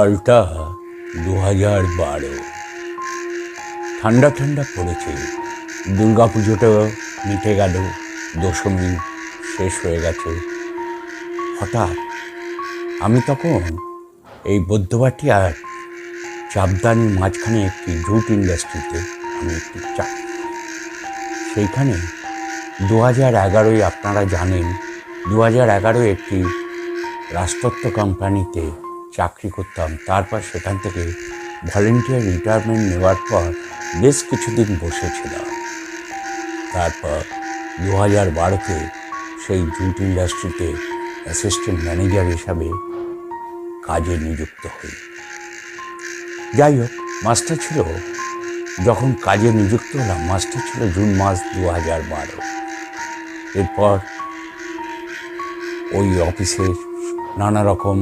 সালটা দু হাজার বারো। ঠান্ডা ঠান্ডা পড়েছে। দুর্গা পুজোটা মিটে গেল। দশমী শেষ হয়ে গেছে। হঠাৎ আমি তখন এই বৌদ্ধবাটি আর চাপদানির মাঝখানে একটি জুট ইন্ডাস্ট্রিতে আমি একটি করি। সেইখানে দু হাজার এগারোয় আপনারা জানেন দু হাজার এগারোয় একটি রাষ্ট্রত্ব কোম্পানিতে চাকরি করতাম। তারপর সেখান থেকে ভলেন্টিয়ার রিটায়ারমেন্ট নেওয়ার পর বেশ কিছুদিন বসেছিলাম। তারপর দু হাজার বারোতে সেই জুট ইন্ডাস্ট্রিতে অ্যাসিস্ট্যান্ট ম্যানেজার হিসাবে কাজে নিযুক্ত হই। যাই হোক মাস্টার ছিল, যখন কাজে নিযুক্ত হলাম, মাস্টার ছিল জুন মাস দু হাজার বারো। এরপর ওই অফিসের নানা রকম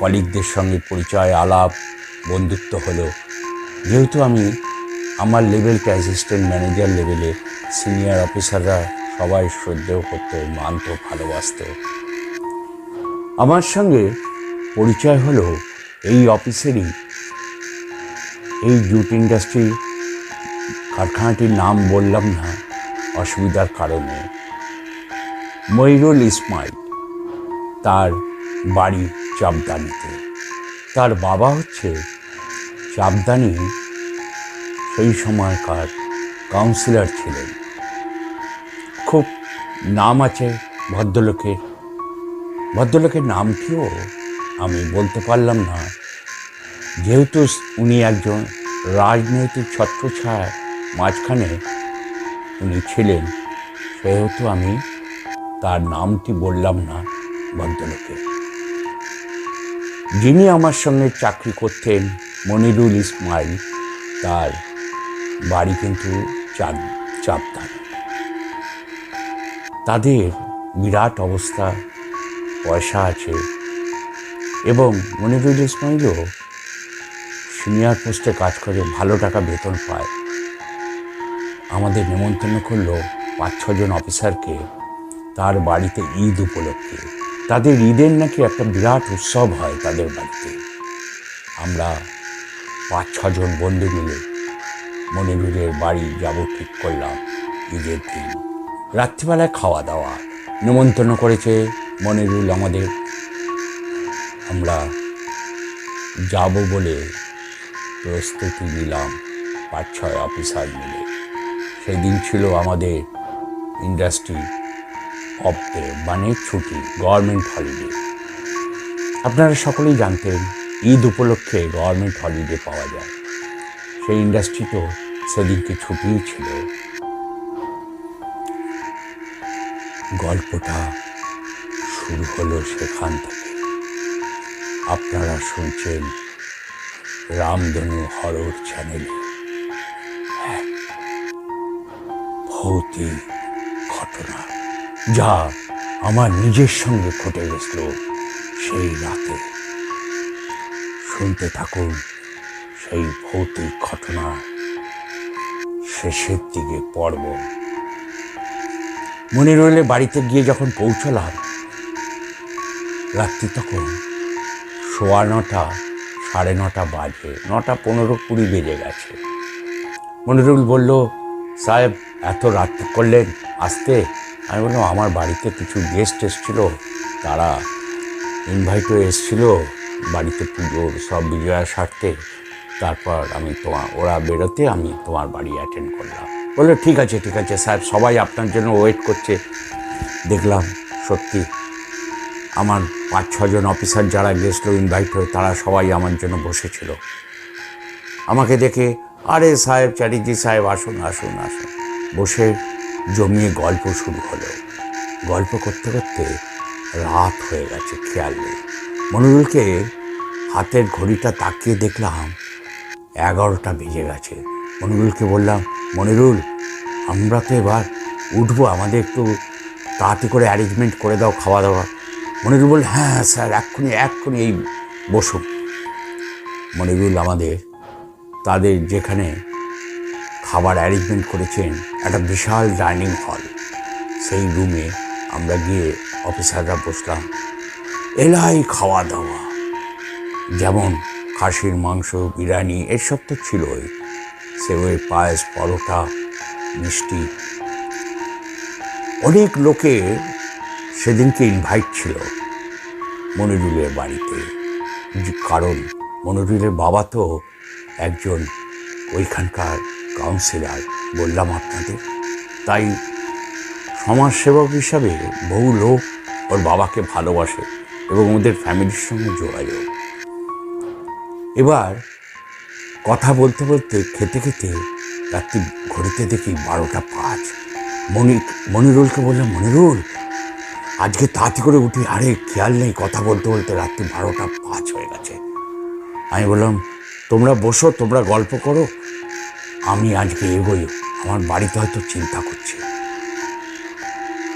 কলিগদের সঙ্গে পরিচয়, আলাপ, বন্ধুত্ব হলো। যেহেতু আমি আমার লেভেলকে অ্যাসিস্ট্যান্ট ম্যানেজার লেভেলে সিনিয়র অফিসাররা সবাই শ্রদ্ধেয় করতো, মানত, ভালোবাসত। আমার সঙ্গে পরিচয় হলো এই অফিসেরই এই জুট ইন্ডাস্ট্রি কারখানাটির নাম বললাম না, অসুবিধার কারণে। ময়ূরুল ইসমাইল, তার বাড়ি চাপদানিতে তার বাবা হচ্ছে চাপদানি সেই সময়কার কাউন্সিলর ছিলেন। খুব নাম আছে ভদ্রলোকের। ভদ্রলোকের নাম নামটিও আমি বলতে পারলাম না। যেহেতু উনি একজন রাজনৈতিক ছত্রছায়া মাঝখানে উনি ছিলেন, সেহেতু আমি তার নামটি বললাম না ভদ্রলোকের। যিনি আমার সঙ্গে চাকরি করতেন, মনিরুল ইসমাইল, তার বাড়ি কিন্তু চাপ চাপদান তাদের বিরাট অবস্থা, পয়সা আছে এবং মনিরুল ইসমাইলও সিনিয়র পোস্টে কাজ করে ভালো টাকা বেতন পায়। আমাদের নেমন্তন্ন করল পাঁচ ছজন অফিসারকে তার বাড়িতে ঈদ উপলক্ষে। তাদের ঈদের নাকি একটা বিরাট উৎসব হয় তাদের বাড়িতে। আমরা পাঁচ ছজন বন্ধু মিলে মনিরুলের বাড়ি যাব ঠিক করলাম ঈদের দিন। রাত্রিবেলায় খাওয়া দাওয়া। নিমন্ত্রণ করেছে মনিরুল আমাদের। আমরা যাব বলে প্রস্তুতি নিলাম পাঁচ ছয় অফিসার মিলে। সেদিন ছিল আমাদের ইন্ডাস্ট্রি অফ মানে ছুটি গভর্নমেন্ট হলিডে আপনারা সকলেই জানতেন, ঈদ উপলক্ষে গভর্নমেন্ট হলিডে পাওয়া যায়। সেই ইন্ডাস্ট্রি তো সেদিনকে ছুটিই ছিল। গল্পটা শুরু হলো সেখান থেকে। আপনারা শুনছেন রামধনু হরর চ্যানেলে ভৌতিক যা আমার নিজের সঙ্গে ঘটে গেছিল সেই রাতে। শুনতে থাকুন সেই ভৌতিক ঘটনা। শেষের দিকে পর্ব। মনে রইলে বাড়িতে গিয়ে যখন পৌঁছলাম, রাত্রি তখন সোয়া নটা, সাড়ে নটা বাজে, নটা পনেরো কুড়ি বেজে গেছে। মনিরুল বলল, সাহেব, এত রাত করলেন, আসতে? আমি বললাম, আমার বাড়িতে কিছু গেস্ট এসছিল, তারা ইনভাইট হয়ে এসছিল, বাড়িতে পুজোর সব বিজয়া সারতে। তারপর আমি তোমার ওরা বেরোতে আমি তোমার বাড়ি অ্যাটেন্ড করলাম। বলল, ঠিক আছে ঠিক আছে সাহেব সবাই আপনার জন্য ওয়েট করছে। দেখলাম সত্যি আমার পাঁচ ছজন অফিসার যারা গেস্টলো ইনভাইট হয়ে, তারা সবাই আমার জন্য বসেছিল। আমাকে দেখে, আরে সাহেব, চ্যাটার্জি সাহেব, আসুন আসুন আসুন। বসে জমিয়ে গল্প শুরু হলো। গল্প করতে করতে রাত হয়ে গেছে, খেয়াল নেই। মনিরুলকে হাতের ঘড়িটা তাকিয়ে দেখলাম এগারোটা বেজে গেছে। মনিরুলকে বললাম, মনিরুল, আমরা তো এবার উঠবো, আমাদের একটু তাড়াতাড়ি করে অ্যারেঞ্জমেন্ট করে দাও খাওয়া দাওয়া মনিরুল বলল হ্যাঁ হ্যাঁ স্যার, এক্ষুনি এক্ষুনি এই বসুন। মনিরুল আমাদের, তাদের যেখানে খাবার অ্যারেঞ্জমেন্ট করেছেন একটা বিশাল ডাইনিং হল সেই রুমে আমরা গিয়ে অফিসাররা বসলাম। এলাই খাওয়া দাওয়া যেমন খাসির মাংস, বিরিয়ানি, এসব তো ছিলই। সেওয়ে পায়েস, পরোটা, মিষ্টি। অনেক লোকের সেদিনকে ইনভাইট ছিল মনিরুলের বাড়িতে। কারণ মনিরুলের বাবা তো একজন ওইখানকার কাউন্সিলর, বললাম আপনাদের তাই সমাজসেবক হিসাবে বহু লোক ওর বাবাকে ভালোবাসে এবং ওদের ফ্যামিলির সঙ্গে যোগাযোগ। এবার কথা বলতে বলতে খেতে খেতে রাত্রি ঘড়িতে দেখি বারোটা পাঁচ। মনি মনিরুলকে বললাম, মনিরুল, আজকে তাড়াতাড়ি করে উঠি আরে খেয়াল নেই, কথা বলতে বলতে রাত্রি বারোটা পাঁচ হয়ে গেছে। আমি বললাম, তোমরা বসো, তোমরা গল্প করো আমি আজকে এগোই। আমার বাড়িতে হয়তো চিন্তা করছে।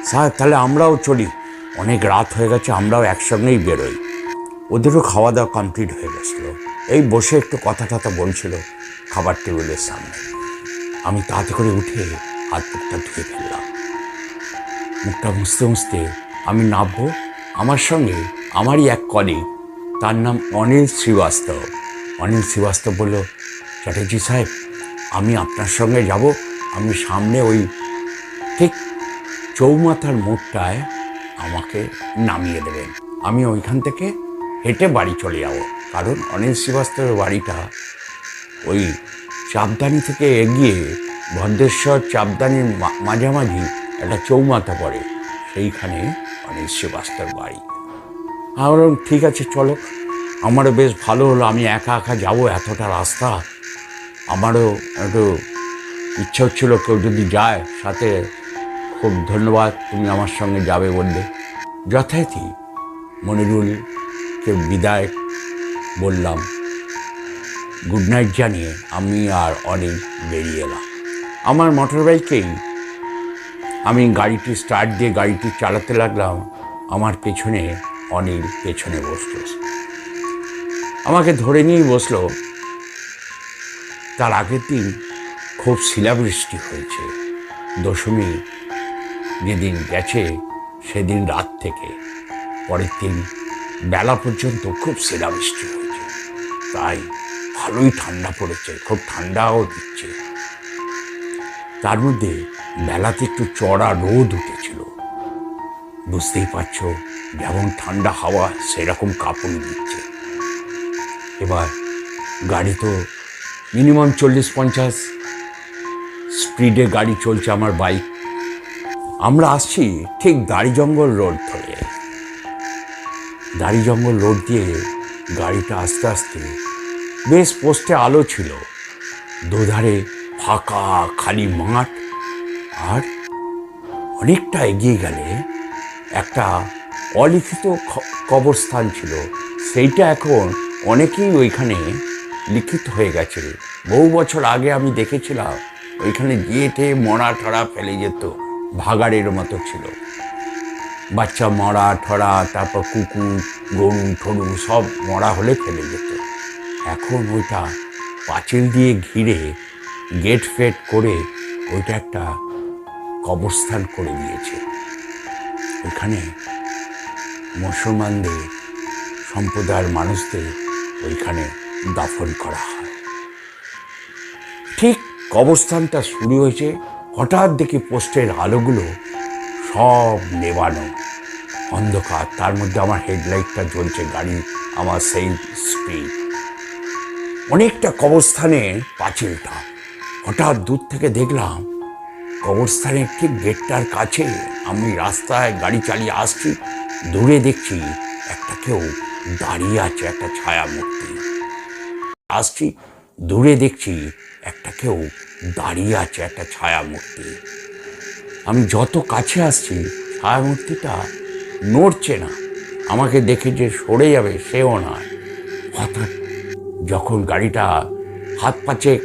স্যার, তাহলে আমরাও চলি। অনেক রাত হয়ে গেছে, আমরাও একসঙ্গেই বেরোই। ওদেরও খাওয়া দাওয়া কমপ্লিট হয়ে গেছিল। এই বসে একটু কথা টথা বলছিল খাবার টেবিলের সামনে। আমি তাড়াতাড়ি করে উঠে হাত মুখটা ধুয়ে ফেললাম। মুখটা মুছতে মুছতে আমি নামবো। আমার সঙ্গে আমারই এক কলিগ তার নাম অনিল শ্রীবাস্তব। অনিল শ্রীবাস্তব বলল, চ্যাটার্জি সাহেব আমি আপনার সঙ্গে যাব। আমি সামনে ওই ঠিক চৌমাথার মোড়টায় আমাকে নামিয়ে দেবেন। আমি ওইখান থেকে হেঁটে বাড়ি চলে যাব। কারণ অনিল শ্রীবাস্তবের বাড়িটা ওই চাপদানি থেকে এগিয়ে ভদ্রেশ্বর চাপদানির মাঝামাঝি একটা চৌমাথা পড়ে। সেইখানে অনিল শ্রীবাস্তব বাড়ি। আমি বললাম, ঠিক আছে, চলো। আমারও বেশ ভালো হলো। আমি একা একা যাব। এতটা রাস্তা আমারও একটু ইচ্ছা হচ্ছিল কেউ যদি যায়, সাথে খুব ধন্যবাদ, তুমি আমার সঙ্গে যাবে বললে। যথারীতি মনিরুলকে বিদায় বললাম। গুড নাইট জানিয়ে আমি আর অনিল বেরিয়ে এলাম। আমার মোটর বাইকেই আমি গাড়িটি স্টার্ট দিয়ে গাড়িটি চালাতে লাগলাম। আমার পেছনে অনিল পেছনে বসল। আমাকে ধরে নিয়েই বসল তার আগের দিন খুব শিলাবৃষ্টি হয়েছে। দশমী যেদিন গেছে, সেদিন রাত থেকে। পরের দিন বেলা পর্যন্ত খুব শিলাবৃষ্টি হয়েছে। তাই ভালোই ঠান্ডা পড়েছে, খুব ঠান্ডাও দিচ্ছে। তার মধ্যে বেলাতে একটু চড়া রোদ উঠেছিল। বুঝতেই পারছ, যেমন ঠান্ডা হাওয়া সেরকম কাপড় দিচ্ছে। এবার গাড়ি তো মিনিমাম চল্লিশ পঞ্চাশ স্পিডে গাড়ি চলছে আমার বাইক আমরা আসছি ঠিক দাড়ি জঙ্গল রোড ধরে। দাড়ি জঙ্গল রোড দিয়ে গাড়িটা আস্তে আস্তে বেশ পোস্টে আলো ছিল। দুধারে ফাঁকা খালি মাঠ আর অনেকটা এগিয়ে গেলে একটা অলিখিত কবরস্থান ছিল। সেইটা এখন অনেকেই ওইখানে লিখিত হয়ে গেছে। বহু বছর আগে আমি দেখেছিলাম, ওইখানে গিয়েটে মরা ঠরা ফেলে যেত, ভাগাড়ের মতো ছিল। বাচ্চা মরা ঠরা, তারপর কুকুর, গরু, ঠরু সব মরা হলে ফেলে যেত। এখন ওইটা পাঁচিল দিয়ে ঘিরে গেট ফেট করে ওইটা একটা কবরস্থান করে দিয়েছে। ওইখানে মুসলমানদের, সম্প্রদায়ের মানুষদের ওইখানে দাফন করা হয়। ঠিক কবরস্থানটা শুরু হয়েছে, হঠাৎ দেখি পোস্টের আলোগুলো সব নেবানো। অন্ধকার, তার মধ্যে আমার হেডলাইটটা জ্বলছে গাড়ি, আমার সেই স্পিড অনেকটা কবরস্থানে পাঁচিলটা হঠাৎ দূর থেকে দেখলাম, কবরস্থানের ঠিক গেটটার কাছে আমি রাস্তায় গাড়ি চালিয়ে আসছি, দূরে দেখছি একটা কেউ দাঁড়িয়ে আছে, একটা ছায়া মূর্তি আসছি দূরে দেখছি একটা কেউ দাঁড়িয়ে আছে একটা ছায়া মূর্তি আমি যত কাছে আসছি ছায়া মূর্তিটা নড়ছে না। আমাকে দেখে যে সরে যাবে সেও নয়। হঠাৎ যখন গাড়িটা হাত পাচে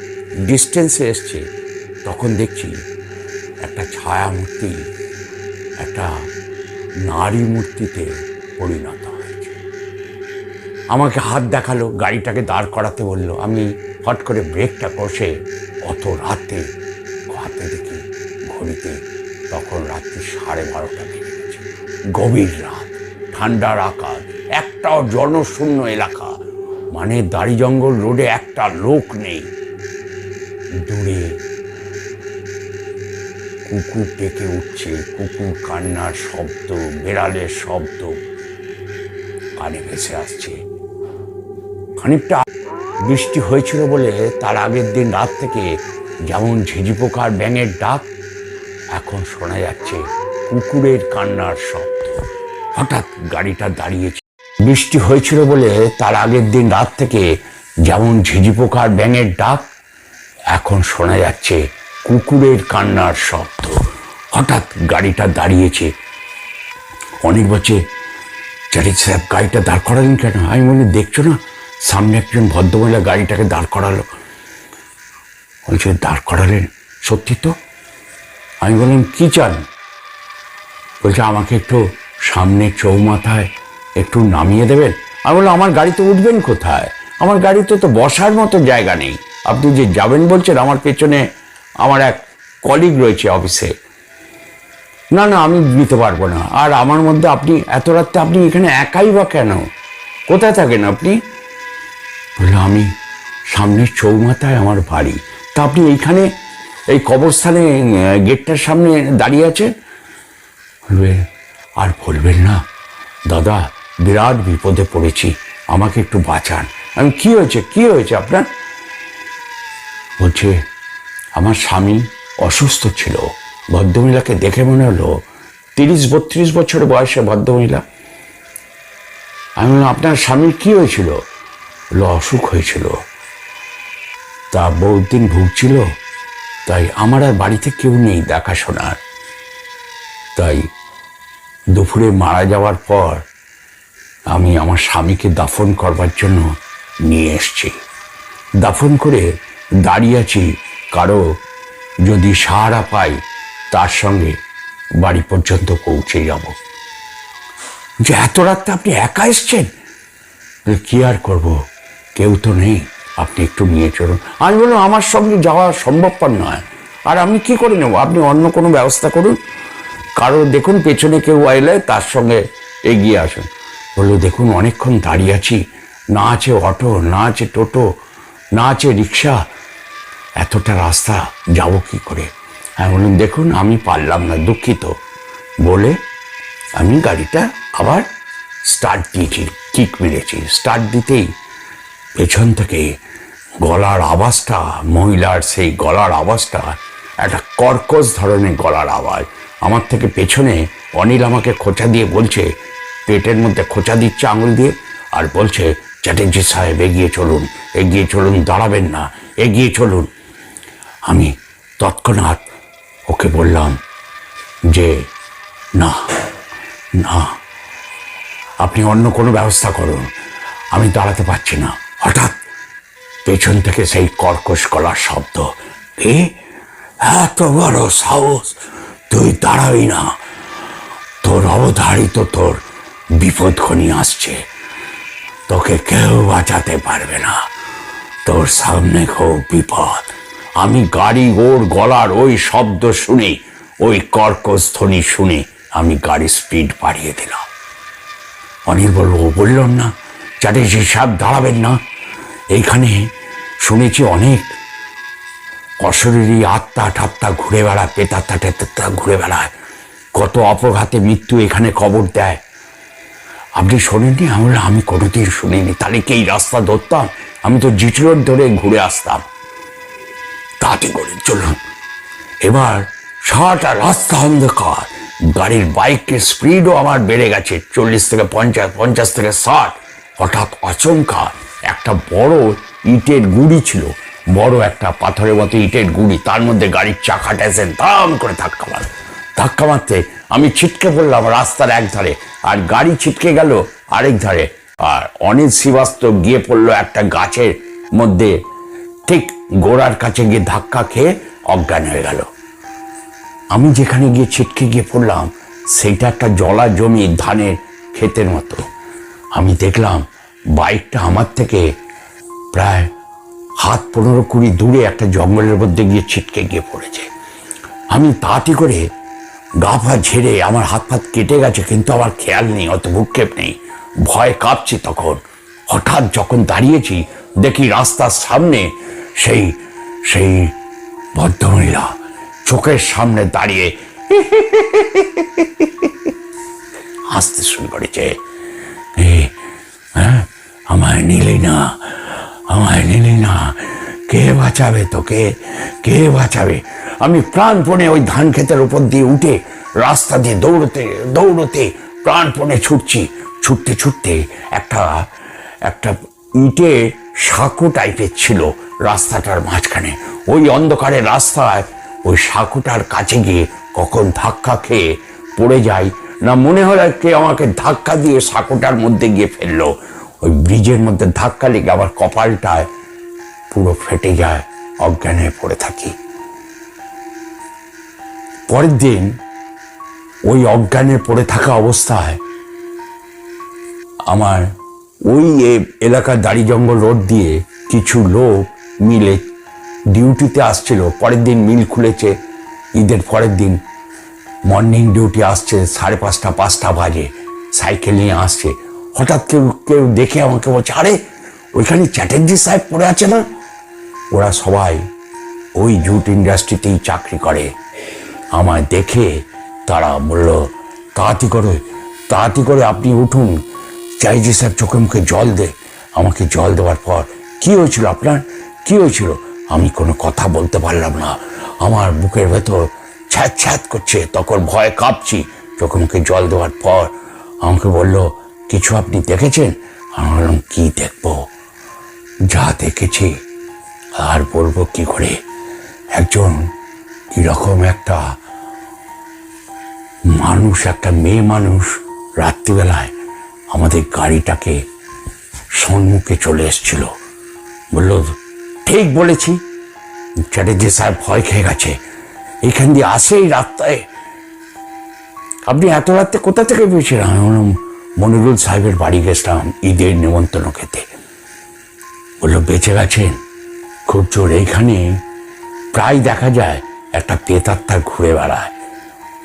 ডিস্টেন্সে এসছে, তখন দেখছি একটা ছায়া মূর্তি একটা নারী মূর্তিতে পরিণত। আমাকে হাত দেখাল, গাড়িটাকে দাঁড় করাতে বলল। আমি হট করে ব্রেকটা কষে অত রাতে হাতে দেখি ঘড়িতে তখন রাত্রি সাড়ে বারোটা বেজে গেছে। গভীর রাত, ঠান্ডার আকাশ, একটাও জনশূন্য এলাকা। মানে দাড়ি জঙ্গল রোডে একটা লোক নেই। দূরে কুকুর ডেকে উঠছে, কুকুর কান্নার শব্দ, বেড়ালের শব্দ। কানে ভেসে আসছে। খানিকটা বৃষ্টি হয়েছিল বলে তার আগের দিন রাত থেকে যেমন ঝিঝি পোকার ব্যাঙের ডাক, এখন শোনা যাচ্ছে কুকুরের কান্নার শব্দ। হঠাৎ গাড়িটা দাঁড়িয়েছে। বৃষ্টি হয়েছিল বলে তার আগের দিন রাত থেকে যেমন ঝিঝি পোকার ব্যাঙের ডাক, এখন শোনা যাচ্ছে কুকুরের কান্নার শব্দ। হঠাৎ গাড়িটা দাঁড়িয়েছে। অনেক বছর চ্যাটার্জি সাহেব, গাড়িটা দাঁড় করালেন কেন? আমি বলি দেখছ না সামনে একজন ভদ্রমহিলা গাড়িটাকে দাঁড় করালো। বলছে, দাঁড় করালেন? সত্যি তো? আমি বললাম, কি চান? বলছে, আমাকে একটু সামনে চৌমাথায় একটু নামিয়ে দেবেন। আমি বললাম, আমার গাড়িতে উঠবেন কোথায়? আমার গাড়িতে তো বসার মতো জায়গা নেই। আপনি যে যাবেন বলছেন, আমার পেছনে আমার এক কলিগ রয়েছে অফিসে। না না, আমি দিতে পারব না। আর আমার মধ্যে আপনি, এত রাত্রে আপনি এখানে একাই বা কেন? কোথায় থাকেন আপনি? বলল, আমি সামনের চৌমাথায় আমার বাড়ি। তা আপনি এইখানে, এই কবরস্থানে গেটটার সামনে দাঁড়িয়ে আছেন? বলবে, আর বলবেন না। দাদা, বিরাট বিপদে পড়েছি। আমাকে একটু বাঁচান। আমি, কি হয়েছে? কি হয়েছে আপনার? বলছে, আমার স্বামী অসুস্থ ছিল। ভদ্রমহিলাকে দেখে মনে হলো, তিরিশ বত্রিশ বছর বয়সে ভদ্রমহিলা। আমি আপনার স্বামীর কি হয়েছিল? অসুখ হয়েছিল। তা বহুত দিন ভুগছিল, তাই আমার আর বাড়িতে কেউ নেই দেখাশোনার। তাই দুপুরে মারা যাওয়ার পর আমি আমার স্বামীকে দাফন করবার জন্য নিয়ে এসছি। দাফন করে দাঁড়িয়ে আছি, কারও যদি সাহারা পাই তার সঙ্গে বাড়ি পর্যন্ত পৌঁছে যাব। যে এত রাত্রে আপনি একা এসছেন কি আর করব? কেউ তো নেই। আপনি একটু নিয়ে চলুন। আমি বললাম, আমার সঙ্গে যাওয়া সম্ভবপর নয়। আর আমি কি করে নেব? আপনি অন্য কোনো ব্যবস্থা করুন। কারও দেখুন, পেছনে কেউ এলে তার সঙ্গে এগিয়ে আসুন। বলল, দেখুন, অনেকক্ষণ দাঁড়িয়ে আছি। না আছে অটো, না আছে টোটো, না আছে রিক্সা। এতটা রাস্তা, যাব কি করে? আমি বললাম, দেখুন, আমি পারলাম না, দুঃখিত। বলে আমি গাড়িটা আবার স্টার্ট দিয়েছি কিক মেরেছি। স্টার্ট দিতেই পেছন থেকে গলার আওয়াজটা, মহিলার সেই গলার আওয়াজটা, একটা কর্কশ ধরনের গলার আওয়াজ। আমার থেকে পেছনে অনিল আমাকে খোঁচা দিয়ে বলছে, পেটের মধ্যে খোঁচা দিচ্ছে আঙুল দিয়ে আর বলছে, চ্যাটার্জি সাহেব, এগিয়ে চলুন এগিয়ে চলুন, দাঁড়াবেন না, এগিয়ে চলুন। আমি তৎক্ষণাৎ ওকে বললাম যে, না না, আপনি অন্য কোনো ব্যবস্থা করুন, আমি দাঁড়াতে পারছি না। হঠাৎ পেছন থেকে সেই কর্কশ গলার শব্দ এ এত বড় সাহস? তুই দাঁড়াবি না। তোর অবধারিত তোর বিপদখনি আসছে। তোকে কেউ বাঁচাতে পারবে না। তোর সামনে খুব বিপদ। আমি গাড়ি ওর গলার ওই শব্দ শুনে, ওই কর্কশ ধ্বনি শুনে, আমি গাড়ি স্পিড বাড়িয়ে দিলাম। অনিল বলল ও বললাম না, চ্যাটার্জি সাহেব, দাঁড়াবেন না। এইখানে শুনেছি অনেক অশরীরী আত্মা ঠাত্তা ঘুরে বেড়ায় পেতাত্তা টেতাত্তা ঘুরে বেড়ায়। কত অপঘাতে মৃত্যু এখানে কবর দেয়। আপনি শোনেননি? আমি বললাম, আমি কোনোদিন শুনিনি। তাহলে কি এই রাস্তা ধরতাম? আমি তো জিটি রোড ধরে ঘুরে আসতাম। তাতে করে চলুন। এবার সারাটা রাস্তা অন্ধকার। গাড়ির বাইকের স্পিডও আমার বেড়ে গেছে। চল্লিশ থেকে পঞ্চাশ পঞ্চাশ থেকে ষাট। হঠাৎ আচমকা একটা বড় ইটের গুড়ি ছিল। বড় একটা পাথরের মতো ইটের গুড়ি। তার মধ্যে গাড়ির চাকাটা এসে দাম করে ধাক্কা মার ধাক্কা মারতে আমি ছিটকে পড়লাম রাস্তার এক ধারে আর গাড়ি ছিটকে গেল আরেক ধারে। আর অনিল শ্রীবাস্তব গিয়ে পড়ল একটা গাছের মধ্যে। ঠিক গোড়ার কাছে গিয়ে ধাক্কা খেয়ে অজ্ঞান হয়ে গেল। আমি যেখানে গিয়ে ছিটকে গিয়ে পড়লাম, সেইটা একটা জলা জমি ধানের ক্ষেতের মতো। আমি দেখলাম বাইকটা আমার থেকে প্রায় হাত পনেরো কুড়ি দূরে একটা জঙ্গলের মধ্যে গিয়ে ছিটকে গিয়ে পড়েছে। আমি তাড়াতাড়ি করে গা ফা ঝেড়ে আমার হাত ফাত কেটে গেছে, কিন্তু আমার খেয়াল নেই, অত ভূক্ষেপ নেই। ভয় কাঁপছি তখন। হঠাৎ যখন দাঁড়িয়েছি, দেখি রাস্তার সামনে সেই সেই ভদ্রমহিলা চোখের সামনে দাঁড়িয়ে হাসতে শুরু করেছে। হ্যাঁ আমায় নিলি না, আমায় নিলি না। কে বাঁচাবে তোকে? কে বাঁচাবে? আমি প্রাণপণে ওই ধান ক্ষেতের উপর দিয়ে উঠে, রাস্তা দিয়ে দৌড়তে দৌড়তে প্রাণপণে ছুটছি। ছুটতে ছুটতে একটা একটা ইটে সাঁকো টাইপের ছিল রাস্তাটার মাঝখানে। ওই অন্ধকারে রাস্তায় ওই সাঁকোটার কাছে গিয়ে কখন ধাক্কা খেয়ে পড়ে যাই, না মনে হয় কে আমাকে ধাক্কা দিয়ে সাঁকোটার মধ্যে গিয়ে ফেলল। ওই ব্রিজের মধ্যে ধাক্কা লেগে আবার কপালটায় পুরো ফেটে যায়, অজ্ঞান হয়ে পড়ে থাকি। পরের দিন ওই অজ্ঞানে পড়ে থাকা অবস্থায় আমার ওই এলাকার দাড়ি জঙ্গল রোড দিয়ে কিছু লোক মিলে ডিউটিতে আসছিল। পরের দিন মিল খুলেছে, ঈদের পরের দিন মর্নিং ডিউটি আসছে, সাড়ে পাঁচটা পাঁচটা বাজে, সাইকেল নিয়ে আসছে। হঠাৎ কেউ কেউ দেখে আমাকে বলছে, আরে, ওইখানে চ্যাটার্জি সাহেব পড়ে আছে না? ওরা সবাই ওই জুট ইন্ডাস্ট্রিতেই চাকরি করে। আমায় দেখে তারা বলল, তাড়াতাড়ি করে তাড়াতাড়ি করে আপনি উঠুন। চাইজি সাহেব চোখে মুখে জল দে, আমাকে জল দেওয়ার পর কি হয়েছিল আপনার? কি হয়েছিল? আমি কোনো কথা বলতে পারলাম না। আমার বুকের ভেতর ছ্যাঁত ছ্যাঁত করছে, তখন ভয়ে কাঁপছি। চোখে মুখে জল দেওয়ার পর আমাকে বলল কিছু আপনি দেখেছেন? আমি বললাম, কি দেখব? যা দেখেছি, আর বলব কি করে? একজন কীরকম একটা মানুষ, একটা মেয়ে মানুষ রাত্রিবেলায় আমাদের গাড়িটাকে সম্মুখে চলে এসেছিল। বলল, ঠিক বলেছি। চ্যাটার্জি সাহেব ভয় খেয়ে গেছে। এখান দিয়ে আসেই রাস্তায়। আপনি এত রাত্রে কোথা থেকে পেয়েছিলেন? আমি বললাম মনিরুল সাহেবের বাড়ি গেছিলাম ঈদের নিমন্ত্রণ খেতে। বলল, বেঁচে গেছেন? খুব জোর। এইখানে প্রায় দেখা যায় একটা পেতাত্তা ঘুরে বেড়ায়।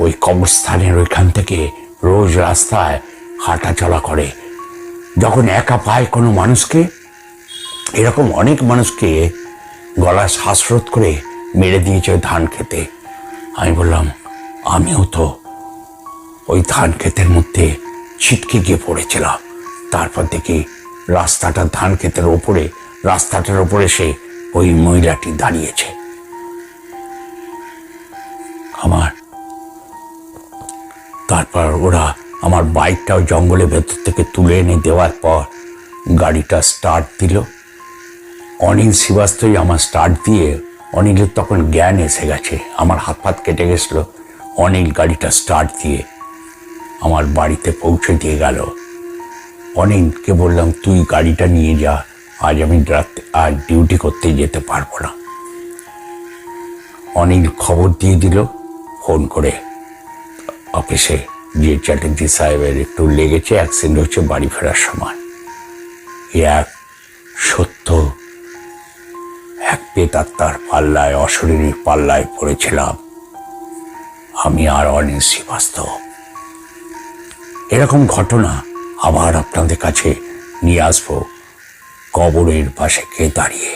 ওই কবরস্থানের ওইখান থেকে রোজ রাস্তায় হাঁটা চলা করে। যখন একা পায় কোনো মানুষকে, এরকম অনেক মানুষকে গলা শ্বাসরোধ করে মেরে দিয়েছে ওই ধান খেতে। আমি বললাম, আমিও তো ওই ধান ক্ষেতের মধ্যে ছিটকে গিয়ে পড়েছিলাম। তারপর দেখি রাস্তাটা ধান ক্ষেতের ওপরে, রাস্তাটার ওপরে সে ওই মহিলাটি দাঁড়িয়েছে। আমার, তারপর ওরা আমার বাইকটাও জঙ্গলের ভেতর থেকে তুলে এনে দেওয়ার পর গাড়িটা স্টার্ট দিল। অনিল শ্রীবাস্তবই আমার স্টার্ট দিয়ে অনিলের তখন জ্ঞান এসে গেছে, আমার হাত ফাত কেটে গেছিল। অনিল গাড়িটা স্টার্ট দিয়ে আমার বাড়িতে পৌঁছে দিয়ে গেল। অনিলকে বললাম, তুই গাড়িটা নিয়ে যা, আজ আমি রাতে, আজ ডিউটি করতে যেতে পারব না। অনিল খবর দিয়ে দিল, ফোন করে। অফিসে যে চ্যাটার্জি সাহেবের একটু লেগেছে অ্যাক্সিডেন্ট হচ্ছে বাড়ি ফেরার সময়। এ এক সত্য, এক পেতাত্মার পাল্লায়, অশরীরীর পাল্লায় পড়েছিলাম। আমি আর অনিল শ্রীবাস্তব। এরকম ঘটনা আবার আপনাদের কাছে নিয়ে আসব কবরের পাশে কে দাঁড়িয়ে।